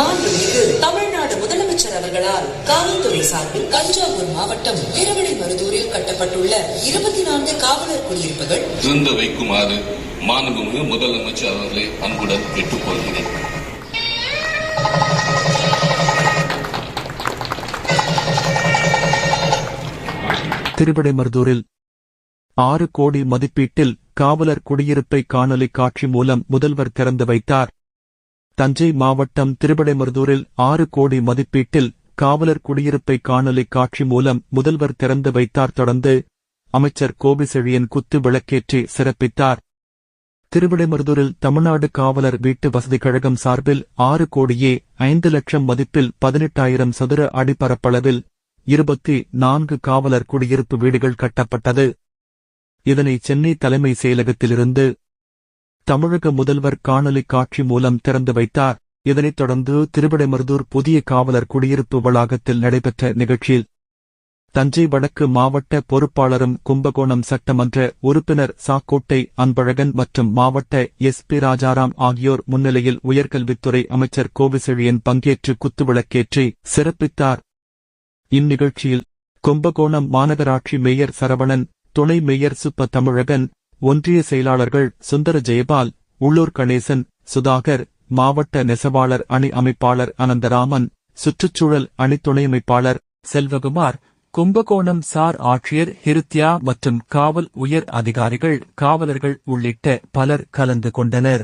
மாண்புமிகு தமிழ்நாடு முதலமைச்சர் அவர்களால் காவல்துறை சார்பில் தஞ்சாவூர் மாவட்டம் திருவிடை மருதூரில் கட்டப்பட்டுள்ள இருபத்தி நான்கு காவலர் குடியிருப்புகள் திறந்து வைக்குமாறு மாண்புமிகு முதலமைச்சர் அவர்களை அன்புடன் கேட்டுக்கொள்கிறேன் திருவிடைமருதூரில் ஆறு கோடி மதிப்பீட்டில் காவலர் குடியிருப்பை காணொலி காட்சி மூலம் முதல்வர் திறந்து வைத்தார். தஞ்சை மாவட்டம் திருவிடைமருதூரில் ஆறு கோடி மதிப்பீட்டில் காவலர் குடியிருப்பை காணொலி காட்சி மூலம் முதல்வர் திறந்து வைத்தார். தொடர்ந்து அமைச்சர் கோபிசெழியன் குத்து விளக்கேற்றி சிறப்பித்தார். திருவிடைமருதூரில் தமிழ்நாடு காவலர் வீட்டு வசதி கழகம் சார்பில் ஆறு கோடியே ஐந்து லட்சம் மதிப்பில் பதினெட்டாயிரம் சதுர அடிப்பரப்பளவில் இருபத்தி நான்கு காவலர் குடியிருப்பு வீடுகள் கட்டப்பட்டது. இதனை சென்னை தலைமை செயலகத்திலிருந்து தமிழக முதல்வர் காணொலி காட்சி மூலம் திறந்து வைத்தார். இதனைத் தொடர்ந்து திருவிடைமருதூர் புதிய காவலர் குடியிருப்பு வளாகத்தில் நடைபெற்ற நிகழ்ச்சியில் தஞ்சை வடக்கு மாவட்ட பொறுப்பாளரும் கும்பகோணம் சட்டமன்ற உறுப்பினர் சாக்கோட்டை அன்பழகன் மற்றும் மாவட்ட எஸ் பி ராஜாராம் ஆகியோர் முன்னிலையில் உயர்கல்வித்துறை அமைச்சர் கோவிசெழியன் பங்கேற்று குத்துவிளக்கேற்றி சிறப்பித்தார். இந்நிகழ்ச்சியில் கும்பகோணம் மாநகராட்சி மேயர் சரவணன் துணை மேயர் சுப்ப தமிழகன் ஒன்றிய செயலாளர்கள் சுந்தர ஜெயபால் உள்ளூர் கணேசன் சுதாகர் மாவட்ட நெசவாளர் அணி அமைப்பாளர் அனந்தராமன் சுற்றுச்சூழல் அணி துணையமைப்பாளர் செல்வகுமார் கும்பகோணம் சார் ஆட்சியர் ஹிருத்யா மற்றும் காவல் உயர் அதிகாரிகள் காவலர்கள் உள்ளிட்ட பலர் கலந்து கொண்டனர்.